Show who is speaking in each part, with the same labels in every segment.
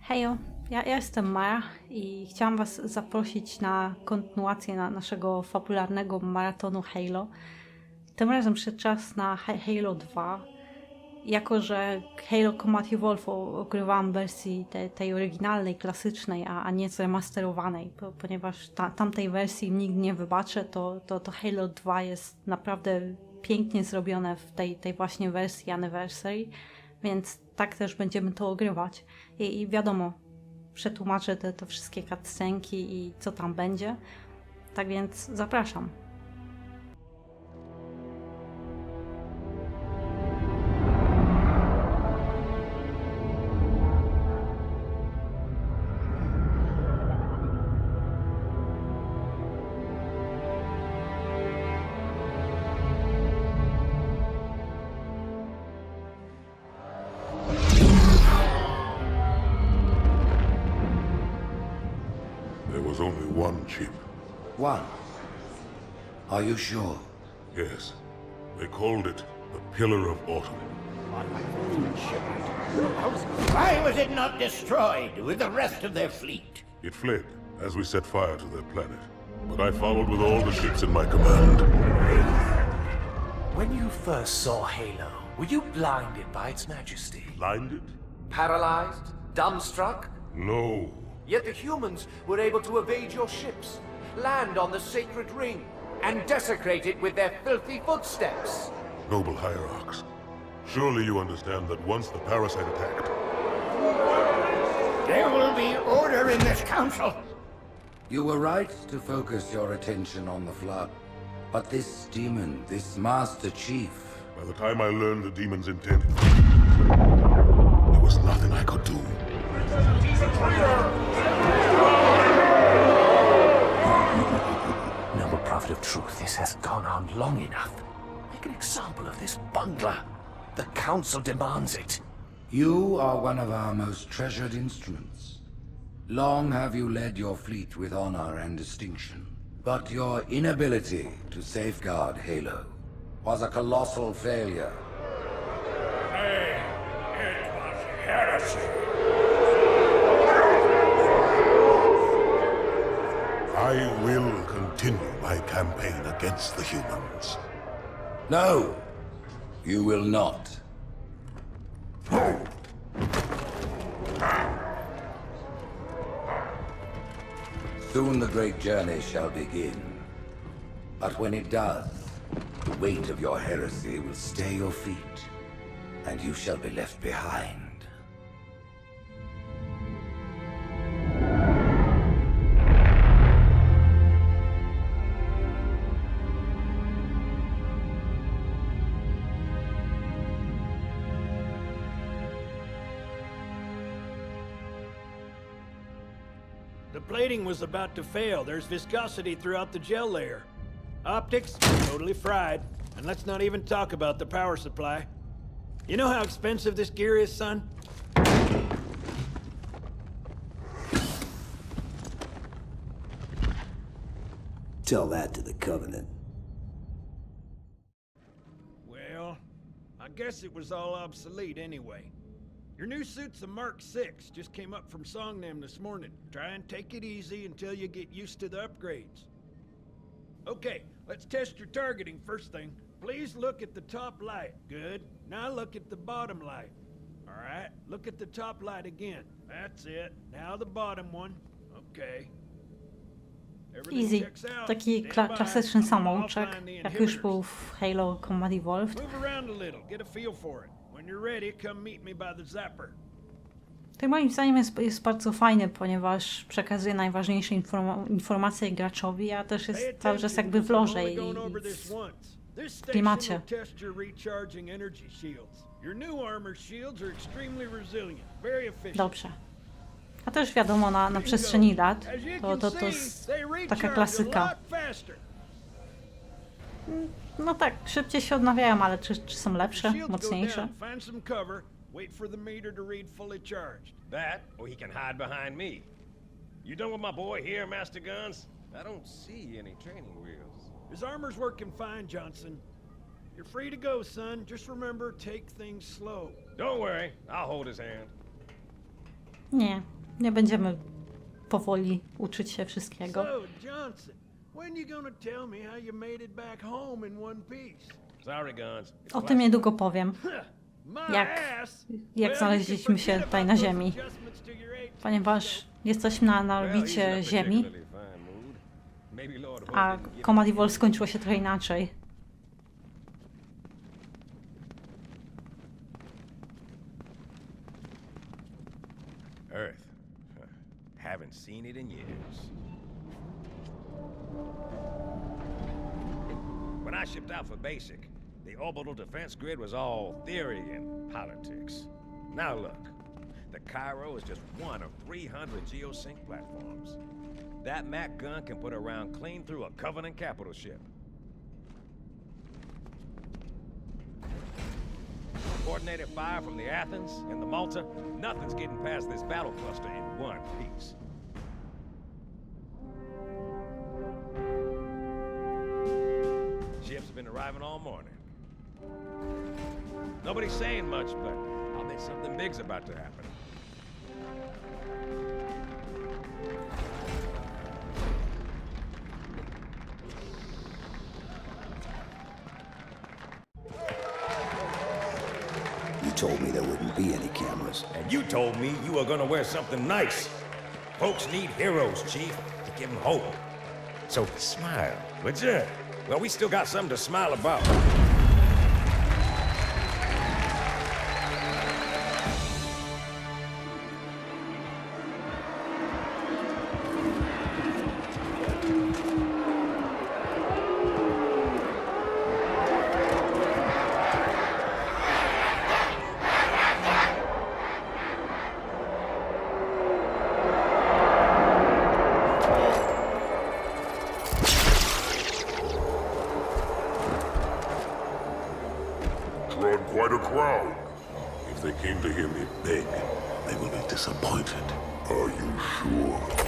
Speaker 1: Hejo, ja, ja jestem Mara i chciałam Was zaprosić na kontynuację na naszego fabularnego maratonu Halo. Tym razem przyszedł czas na Ha- Halo 2. Jako, że Halo Combat Evolve ogrywałam w wersji te, tej oryginalnej, klasycznej, a, a nie po, ponieważ ta, tamtej wersji nikt nie wybaczę, to, to, to Halo 2 jest naprawdę pięknie zrobione w tej, tej właśnie wersji Anniversary, więc tak też będziemy to ogrywać. I, i wiadomo, przetłumaczę te, te wszystkie cutscenki i co tam będzie. Tak więc zapraszam.
Speaker 2: One.
Speaker 3: Are you sure?
Speaker 2: Yes. They called it the Pillar of Autumn.
Speaker 4: My Why was it not destroyed with the rest of their fleet?
Speaker 2: It fled as we set fire to their planet. But I followed with all the ships in my command.
Speaker 5: When you first saw Halo, were you blinded by its majesty?
Speaker 2: Blinded?
Speaker 5: Paralyzed? Dumbstruck?
Speaker 2: No.
Speaker 5: Yet the humans were able to evade your ships, land on the sacred ring, and desecrate it with their filthy footsteps.
Speaker 2: Noble hierarchs. Surely you understand that once the parasite attacked,
Speaker 4: There will be order in this council.
Speaker 3: You were right to focus your attention on the Flood. But this demon, this Master Chief,
Speaker 2: by the time I learned the demon's intent, there was nothing I could do.
Speaker 5: Noble prophet of truth, this has gone on long enough. Make an example of this bungler. The council demands it.
Speaker 3: you are one of our most treasured instruments. Long have you led your fleet with honor and distinction. But your inability to safeguard Halo was a colossal failure.
Speaker 4: It was heresy.
Speaker 2: I will continue my campaign against the humans.
Speaker 3: No, you will not. Soon the great journey shall begin. But when it does, the weight of your heresy will stay your feet, and you shall be left behind.
Speaker 6: Plating was about to fail. There's viscosity throughout the gel layer. Optics, totally fried. And let's not even talk about the power supply. You know how expensive this gear is, son?
Speaker 7: Tell that to the Covenant.
Speaker 6: Well, I guess it was all obsolete anyway. Your new suit's a Mark 6, just came up from Songnam this morning. Try and take it easy until you get used to the upgrades. Okay, let's test your targeting first thing. Please look at the top light. Good. Now look at the bottom light. All right, look at the top light again. That's it. Now the bottom one. Okay.
Speaker 1: Easy. Taki kla klasyczny samouczek, jak już był w Halo Combat Evolved.
Speaker 6: When you're ready, come meet me by the zapper.
Speaker 1: To moim zdaniem jest, jest bardzo fajny, ponieważ przekazuje najważniejsze informa informacje graczowi, a też jest cały czas jakby w loże i w, klimacie. Dobrze. A też wiadomo, na, na przestrzeni lat to, to, to jest taka klasyka. No tak, szybciej się odnawiają, ale czy, czy są lepsze, mocniejsze?
Speaker 6: wait for the meter to read fully charged.
Speaker 8: That, or he can hide behind me. You done with my boy here, Master Guns? I don't see any training wheels.
Speaker 6: His armor's working fine, Johnson. You're free to go, son. Just remember, take things slow.
Speaker 8: Don't worry, I'll hold his hand.
Speaker 1: Nie, nie będziemy powoli uczyć się wszystkiego.
Speaker 6: So, Johnson, when you gonna tell me how you made it back home in one piece?
Speaker 8: Sorry, Guns.
Speaker 1: O tym niedługo powiem, Jak- jak znaleźliśmy się tutaj na ziemi. ponieważ jesteśmy na, na orbicie Ziemi, a Command Evil skończyło się trochę inaczej.
Speaker 8: Earth. Haven't seen it in years. Shipped out for basic, the orbital defense grid was all theory and politics. Now look, the Cairo is just one of 300 geosync platforms. That Mac gun can put a round clean through a Covenant capital ship. Coordinated fire from the Athens and the Malta, nothing's getting past this battle cluster in one piece. Arriving all morning. Nobody's saying much, but I'll bet something big's about to happen.
Speaker 7: You told me there wouldn't be any cameras.
Speaker 8: And you told me you were gonna wear something nice. Folks need heroes, Chief, to give them hope. So smile, would you? Well, we still got something to smile about.
Speaker 2: Disappointed. Are you sure?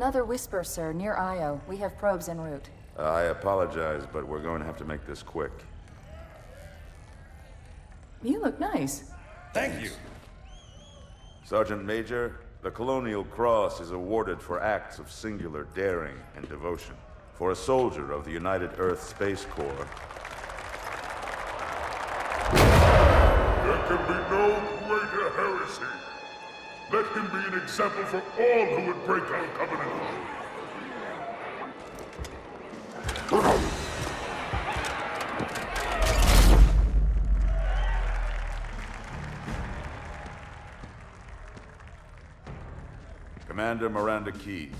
Speaker 9: Another whisper, sir, near Io. We have probes en route.
Speaker 10: Uh, I apologize, but we're going to have to make this quick.
Speaker 9: You look nice.
Speaker 8: Thank you.
Speaker 10: Sergeant Major, the Colonial Cross is awarded for acts of singular daring and devotion. For a soldier of the United Earth Space Corps,
Speaker 2: There can be no greater heresy. Let him be an example for all who would break our covenant.
Speaker 10: Commander Miranda Keys,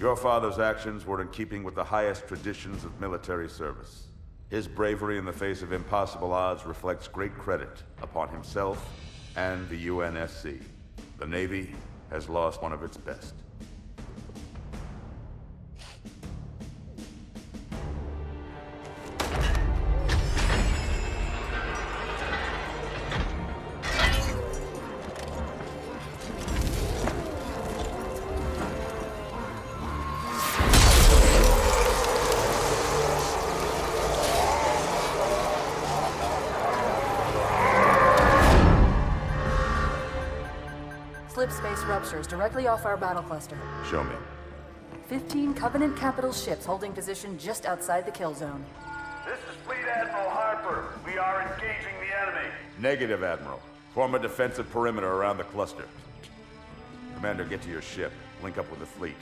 Speaker 10: your father's actions were in keeping with the highest traditions of military service. His bravery in the face of impossible odds reflects great credit upon himself and the UNSC. The Navy has lost one of its best.
Speaker 9: Slip space ruptures directly off our battle cluster.
Speaker 10: Show me.
Speaker 9: 15 Covenant capital ships holding position just outside the kill zone.
Speaker 11: This is Fleet Admiral Harper. We are engaging the enemy.
Speaker 10: Negative, Admiral. Form a defensive perimeter around the cluster. Commander, get to your ship. Link up with the fleet.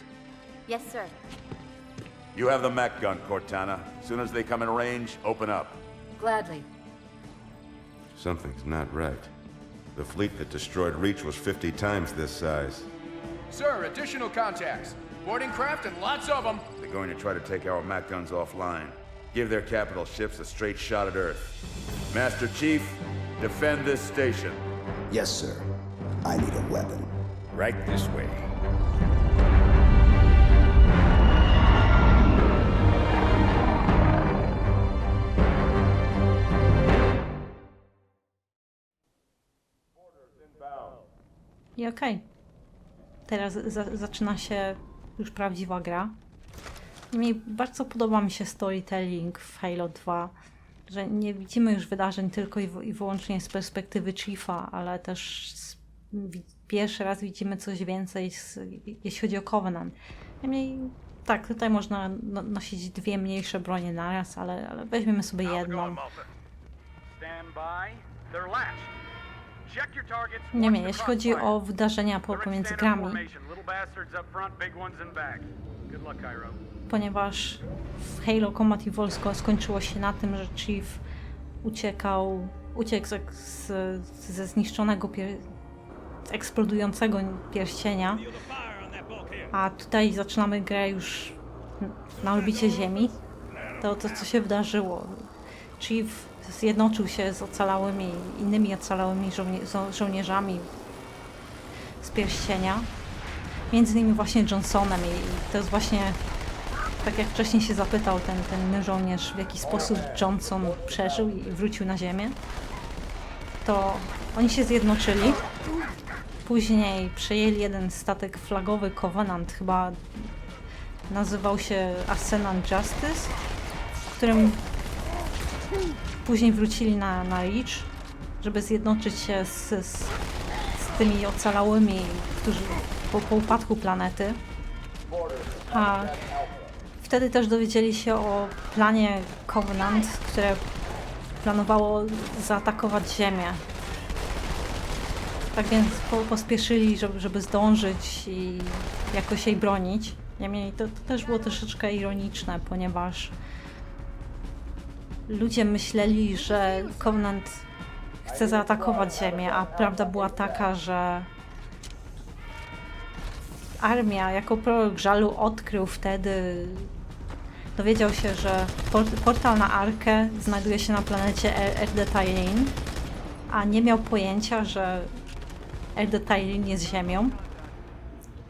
Speaker 12: Yes, sir.
Speaker 10: You have the Mac gun, Cortana. As soon as they come in range, open up.
Speaker 9: Gladly.
Speaker 10: Something's not right. The fleet that destroyed Reach was 50 times this size.
Speaker 5: Sir, additional contacts. Boarding craft and lots of them.
Speaker 10: They're going to try to take our Mac guns offline. Give their capital ships a straight shot at Earth. Master Chief, defend this station.
Speaker 7: Yes, sir. I need a weapon.
Speaker 8: Right this way.
Speaker 1: I okej. Teraz za zaczyna się już prawdziwa gra. Mi bardzo podoba mi się storytelling w Halo 2, że nie widzimy już wydarzeń tylko i, i wyłącznie z perspektywy Chiefa, ale też z, pierwszy raz widzimy coś więcej, z, jeśli chodzi o Covenant. Niemniej, tak, tutaj można no, nosić dwie mniejsze bronie naraz, ale, ale weźmiemy sobie jedną.
Speaker 11: Stand by. They're latched.
Speaker 1: Niemniej, jeśli chodzi o wydarzenia pomiędzy grami, ponieważ w Halo Combat Evolve skończyło się na tym, że Chief uciekał, uciekł z, z, ze zniszczonego, pier, z eksplodującego pierścienia, a tutaj zaczynamy grę już na orbicie Ziemi. To, to co się wydarzyło. Chief zjednoczył się z ocalałymi, innymi ocalałymi żołnie, żo- żołnierzami z pierścienia, między innymi właśnie Johnsonem i, i to jest właśnie tak jak wcześniej się zapytał ten, ten żołnierz, w jaki sposób Johnson przeżył i wrócił na ziemię, to oni się zjednoczyli. Później przejęli jeden statek flagowy Covenant, chyba nazywał się Arsenal Justice, w którym później wrócili na, na Reach, żeby zjednoczyć się z, z, z tymi ocalałymi, którzy po, po upadku planety. A Wtedy też dowiedzieli się o planie Covenant, które planowało zaatakować Ziemię. Tak więc po, pospieszyli, żeby, żeby zdążyć i jakoś jej bronić. Niemniej to, to też było troszeczkę ironiczne, ponieważ ludzie myśleli, że Covenant chce zaatakować Ziemię, a prawda była taka, że armia jako prorok żalu odkrył wtedy, dowiedział się, że port portal na Arkę znajduje się na planecie Er- Erde Tyrene, a nie miał pojęcia, że Erde Tyrene jest Ziemią,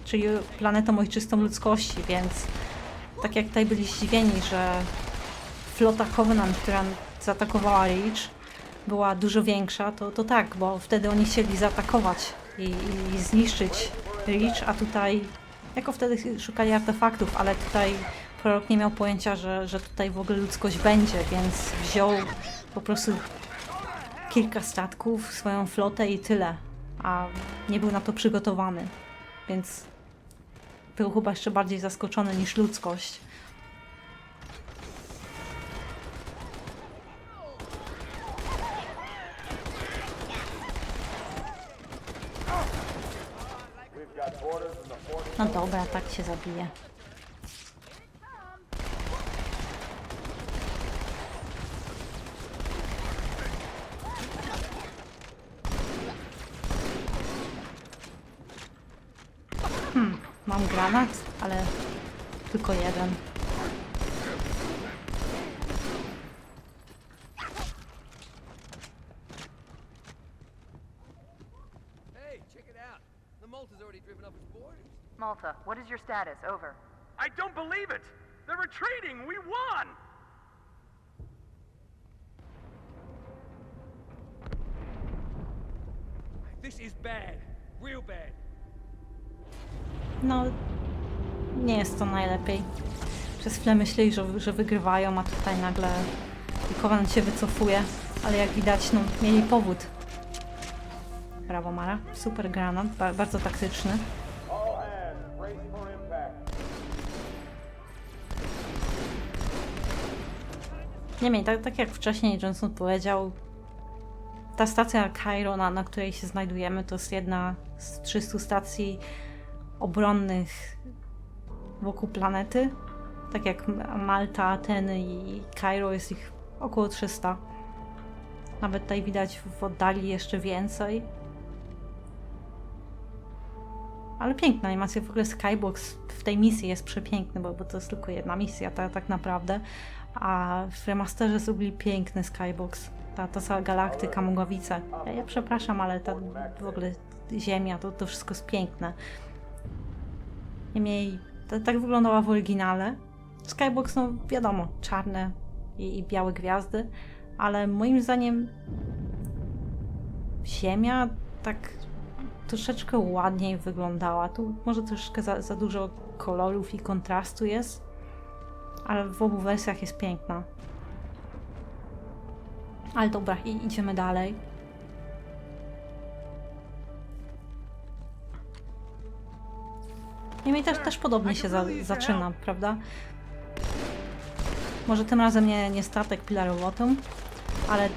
Speaker 1: czyli planetą ojczystą ludzkości, więc tak jak tutaj byli zdziwieni, że flota Covenant, która zaatakowała Reach, była dużo większa, to, to tak, bo wtedy oni chcieli zaatakować i, i zniszczyć Reach, a tutaj jako wtedy szukali artefaktów, ale tutaj prorok nie miał pojęcia, że, że tutaj w ogóle ludzkość będzie, więc wziął po prostu kilka statków, swoją flotę i tyle, a nie był na to przygotowany, więc był chyba jeszcze bardziej zaskoczony niż ludzkość. No dobra, tak się zabije. Hmm, mam granat, ale tylko jeden.
Speaker 9: Malta, what is your status? Over.
Speaker 11: I don't believe it! They're retreating! We won!
Speaker 8: This is bad. Real bad.
Speaker 1: No, nie jest to najlepiej. Przez chwilę myśleli, że, że wygrywają, a tutaj nagle Covenant się wycofuje, ale jak widać, no, mieli powód. Brawo Mara, super granat, ba bardzo taktyczny. Niemniej, tak, tak jak wcześniej Johnson powiedział, ta stacja Cairo, na, na której się znajdujemy, to jest jedna z 300 stacji obronnych wokół planety. Tak jak Malta, Ateny i Cairo jest ich około 300. Nawet tutaj widać w oddali jeszcze więcej. Ale piękna animacja, w ogóle Skybox w tej misji jest przepiękny, bo, bo to jest tylko jedna misja ta, tak naprawdę. A w remasterze zrobili piękny Skybox. ta, ta cała galaktyka, Mgławice. Ja, ja przepraszam, ale ta w ogóle Ziemia, to, to wszystko jest piękne. Niemniej, to, tak wyglądała w oryginale. Skybox, no wiadomo, czarne i, i białe gwiazdy, ale moim zdaniem Ziemia tak troszeczkę ładniej wyglądała. Tu może troszeczkę za, za dużo kolorów i kontrastu jest, ale w obu wersjach jest piękna. Ale dobra, i idziemy dalej. Niemniej też, też podobnie się za, zaczyna, prawda? Może tym razem nie, nie statek Pilarowotum, ale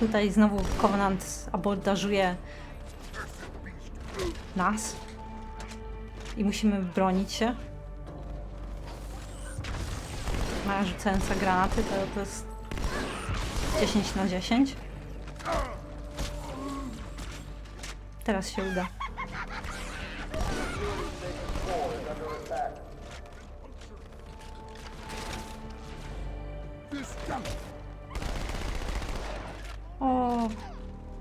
Speaker 1: tutaj znowu Covenant abordażuje nas i musimy bronić się. Maja rzucająca granaty to, to jest 10 na 10. Teraz się uda. O,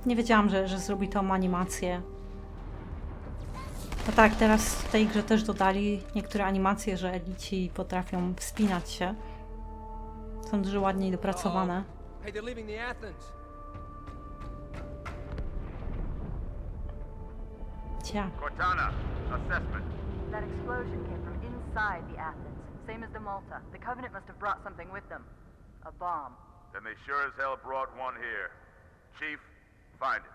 Speaker 1: nie wiedziałam, że, że zrobi tą animację. No tak, teraz w tej grze też dodali niektóre animacje, że elici potrafią wspinać się. Są dużo ładniej dopracowane.
Speaker 5: Hey, they're leaving the Athens.
Speaker 1: Cia.
Speaker 11: Cortana, assessment.
Speaker 9: That explosion came from inside the Athens, same as the Malta. The Covenant must have brought something with them. A bomb.
Speaker 2: Then they sure as hell brought one here. Chief, find it.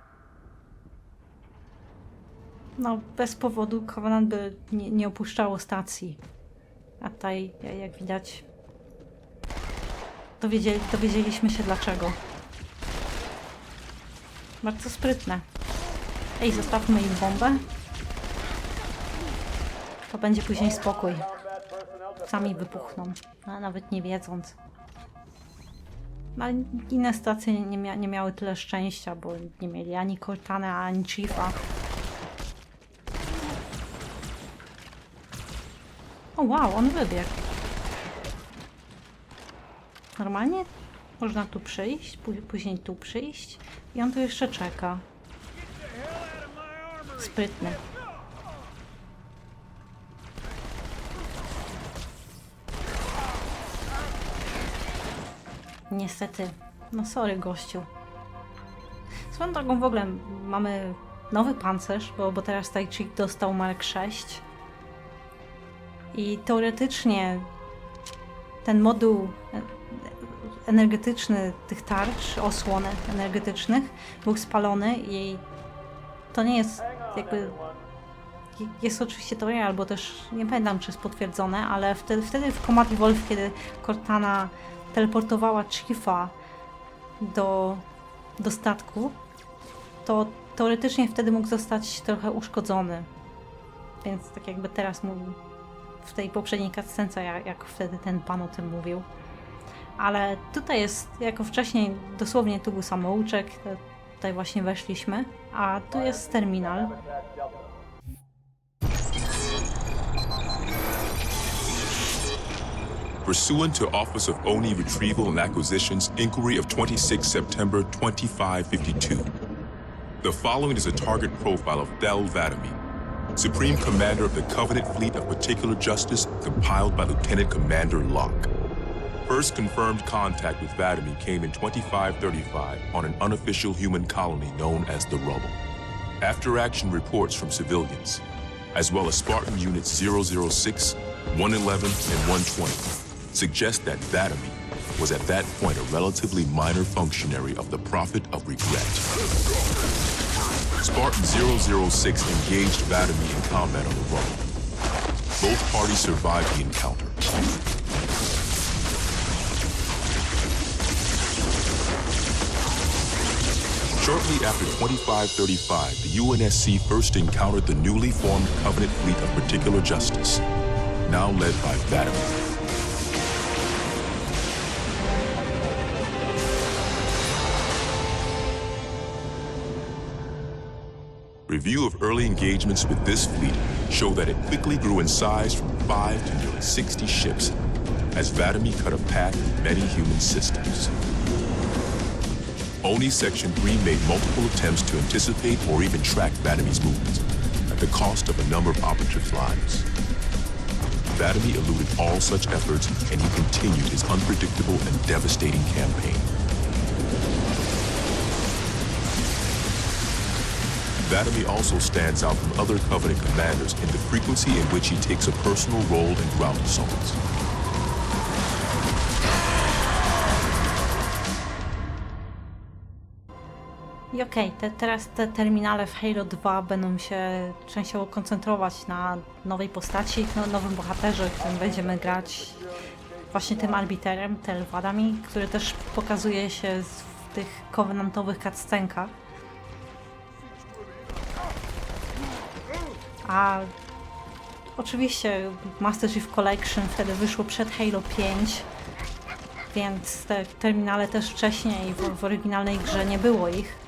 Speaker 1: No, bez powodu Covenant by nie, nie opuszczało stacji. A tutaj, ja- jak widać, dowiedzieli, dowiedzieliśmy się dlaczego. Bardzo sprytne. Ej, zostawmy im bombę. To będzie później spokój. Sami wybuchną, a nawet nie wiedząc. Inne stacje nie, mia nie miały tyle szczęścia, bo nie mieli ani Cortana, ani Chiefa. O wow, on wybiegł. Normalnie można tu przyjść, pó- później tu przyjść i on tu jeszcze czeka. Sprytny. Niestety. No sorry gościu. Swoją drogą w ogóle mamy nowy pancerz, bo, bo teraz Chi dostał Mark 6. I teoretycznie ten moduł energetyczny tych tarcz, osłon energetycznych był spalony i to nie jest jakby jest oczywiście teoria, albo też nie pamiętam, czy jest potwierdzone, ale wtedy, wtedy w Command Wolf, kiedy Cortana teleportowała Chiefa do, do statku, to teoretycznie wtedy mógł zostać trochę uszkodzony. Więc tak jakby teraz mógł w tej poprzedniej cutscence, jak, jak wtedy ten pan o tym mówił. Ale tutaj jest, jako wcześniej, dosłownie tu był samouczek, tutaj właśnie weszliśmy, a tu jest terminal.
Speaker 12: Pursuant to Office of ONI Retrieval and Acquisitions Inquiry of 26 September 2552, the following is a target profile of Thel Vadami, Supreme Commander of the Covenant Fleet of Particular Justice, compiled by Lieutenant Commander Locke. First confirmed contact with Vadami came in 2535 on an unofficial human colony known as the Rubble. After action reports from civilians, as well as Spartan Units 006, 111, and 120, suggest that Vadami was at that point a relatively minor functionary of the Prophet of Regret. Spartan 006 engaged Vadami in combat on the Rubble. Both parties survived the encounter. Shortly after 2535, the UNSC first encountered the newly formed Covenant Fleet of Particular Justice, now led by Vatican. Review of early engagements with this fleet show that it quickly grew in size from 5 to nearly 60 ships as Vadami cut a path in many human systems. Oni Section 3 made multiple attempts to anticipate or even track Vadamy's movements, at the cost of a number of operatives' lives. Vadamy eluded all such efforts, and he continued his unpredictable and devastating campaign. Vadamy also stands out from other Covenant commanders in the frequency in which he takes a personal role in ground assaults.
Speaker 1: I okej, te, teraz te terminale w Halo 2 będą się częściowo koncentrować na nowej postaci, no, nowym bohaterze, którym będziemy grać właśnie tym arbiterem, Telwadami, który też pokazuje się w tych covenantowych cutscenkach. A oczywiście Master Chief Collection wtedy wyszło przed Halo 5, więc te terminale też wcześniej w, w oryginalnej grze nie było ich.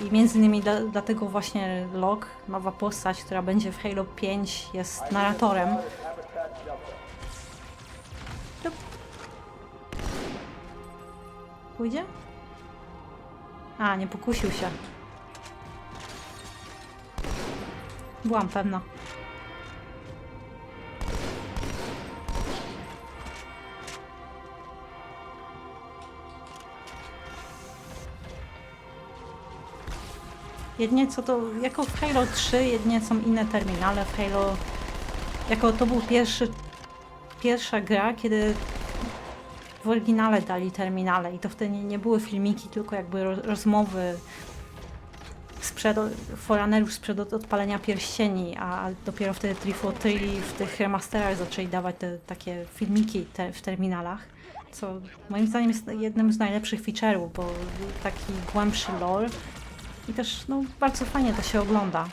Speaker 1: I między innymi dla, dlatego właśnie Locke, nowa postać, która będzie w Halo 5, jest narratorem. Pójdzie? A, nie pokusił się. Byłam pewna. Jedynie co to, jako w Halo 3, jedynie są inne terminale w Halo, jako to był pierwszy, pierwsza gra, kiedy w oryginale dali terminale i to wtedy nie, nie były filmiki, tylko jakby ro, rozmowy sprzed, foranerów sprzed od, odpalenia pierścieni, a dopiero wtedy 343 w tych remasterach zaczęli dawać te takie filmiki te, w terminalach, co moim zdaniem jest jednym z najlepszych feature'ów, bo taki głębszy lore i też no, bardzo fajnie to się ogląda.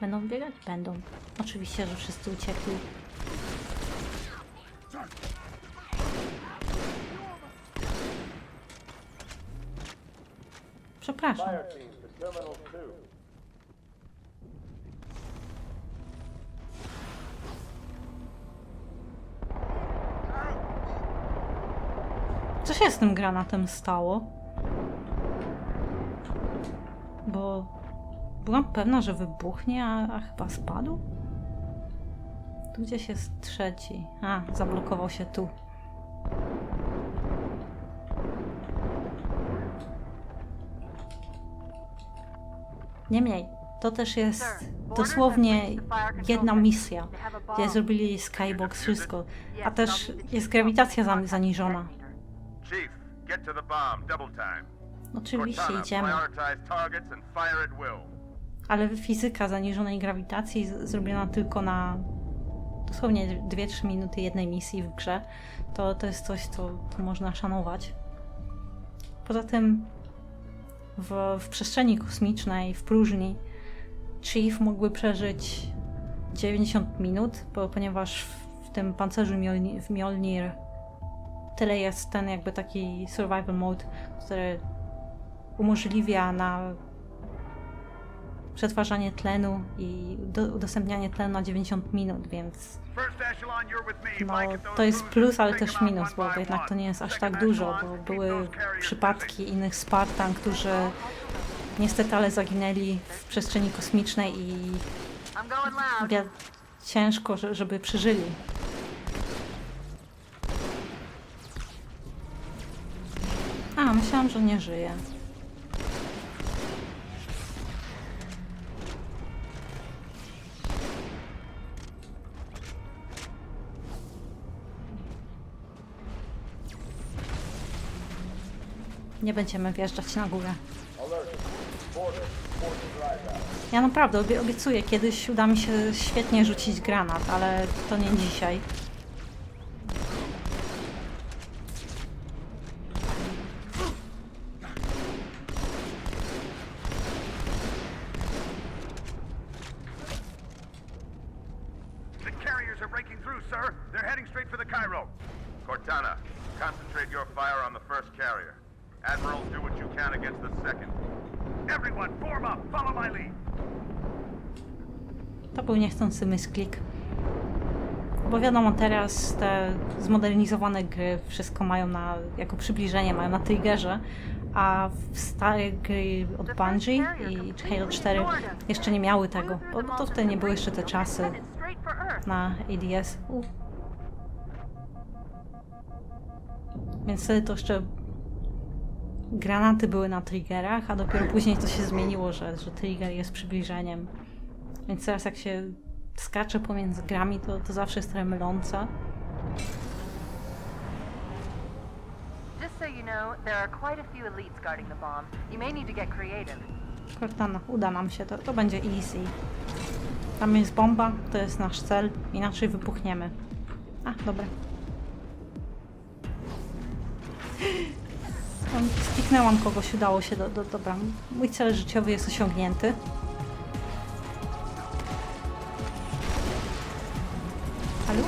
Speaker 1: Będą biegać? Będą. Oczywiście, że wszyscy uciekli. Przepraszam. Co się z tym granatem stało? Bo byłam pewna, że wybuchnie, a, a chyba spadł? Tu gdzieś jest trzeci. A, zablokował się tu. Niemniej, to też jest dosłownie jedna misja, gdzie zrobili skybox wszystko, a też jest grawitacja za- zaniżona.
Speaker 13: Chief, get to the bomb, double time.
Speaker 1: Oczywiście idziemy, ale fizyka zaniżonej grawitacji zrobiona tylko na dosłownie 2-3 minuty jednej misji w grze, to, to jest coś, co, co można szanować. Poza tym w, w przestrzeni kosmicznej, w próżni, Chief mógłby przeżyć 90 minut, bo, ponieważ w, w tym pancerzu Mjolnir, w Mjolnir tyle jest ten jakby taki survival mode, który umożliwia na przetwarzanie tlenu i do, udostępnianie tlenu na 90 minut, więc no, to jest plus, ale też minus, bo jednak to nie jest aż tak dużo, bo były przypadki innych Spartan, którzy niestety ale zaginęli w przestrzeni kosmicznej i ciężko, że- żeby przeżyli. A, myślałam, że nie żyje. Nie będziemy wjeżdżać na górę. Ja naprawdę obie obiecuję, kiedyś uda mi się świetnie rzucić granat, ale to nie dzisiaj.
Speaker 13: The carriers are breaking through, sir. They're heading straight for the Cairo. Cortana, concentrate your fire on the first carrier. Admirals, do what you can against the second. Everyone, form up. Follow my
Speaker 1: misklik. bo wiadomo, teraz te zmodernizowane gry wszystko mają na, jako przybliżenie, mają na triggerze, a w stare gry od Bungie i Halo 4 jeszcze nie miały tego, bo to wtedy nie były jeszcze te czasy na ADS. Więc wtedy to jeszcze granaty były na triggerach, a dopiero później to się zmieniło, że, że trigger jest przybliżeniem. Więc teraz jak się skacze pomiędzy grami, to, to zawsze jest trochę mylące.
Speaker 9: Just so you know, there are quite a few elites guarding the bomb. You may need to get creative.
Speaker 1: Cortana, uda nam się, to, to będzie easy. Tam jest bomba, to jest nasz cel, inaczej wybuchniemy. A, dobra. Tam Skiknęłam kogoś, udało się, do, do, dobra. Mój cel życiowy jest osiągnięty. Halo?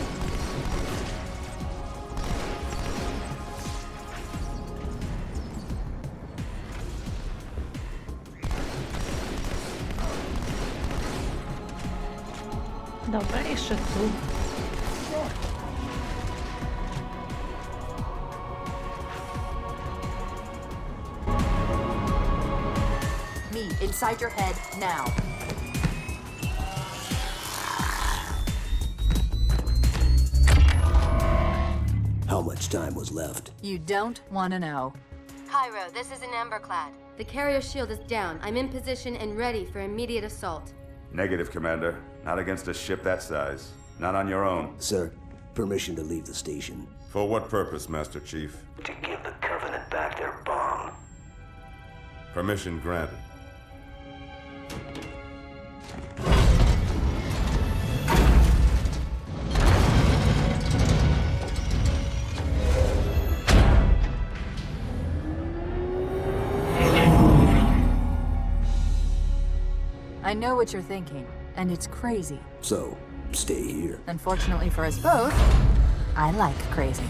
Speaker 1: Dobra, jeszcze tu.
Speaker 14: Me, inside your head, now.
Speaker 7: Was left?
Speaker 14: You don't want to know.
Speaker 15: Cairo, this is an Emberclad. The carrier shield is down. I'm in position and ready for immediate assault.
Speaker 10: Negative, Commander. Not against a ship that size. Not on your own.
Speaker 7: Sir, permission to leave the station.
Speaker 10: For what purpose, Master Chief?
Speaker 7: To give the Covenant back their bomb.
Speaker 10: Permission granted.
Speaker 14: Know what you're thinking, and it's crazy.
Speaker 7: So, stay here.
Speaker 14: Unfortunately for us both, I like crazy.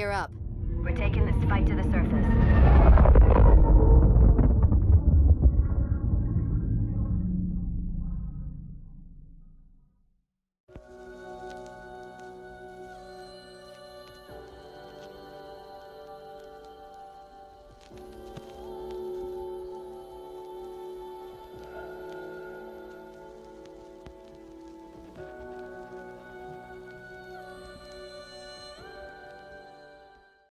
Speaker 15: Gear up.
Speaker 9: We're taking this fight to the surface.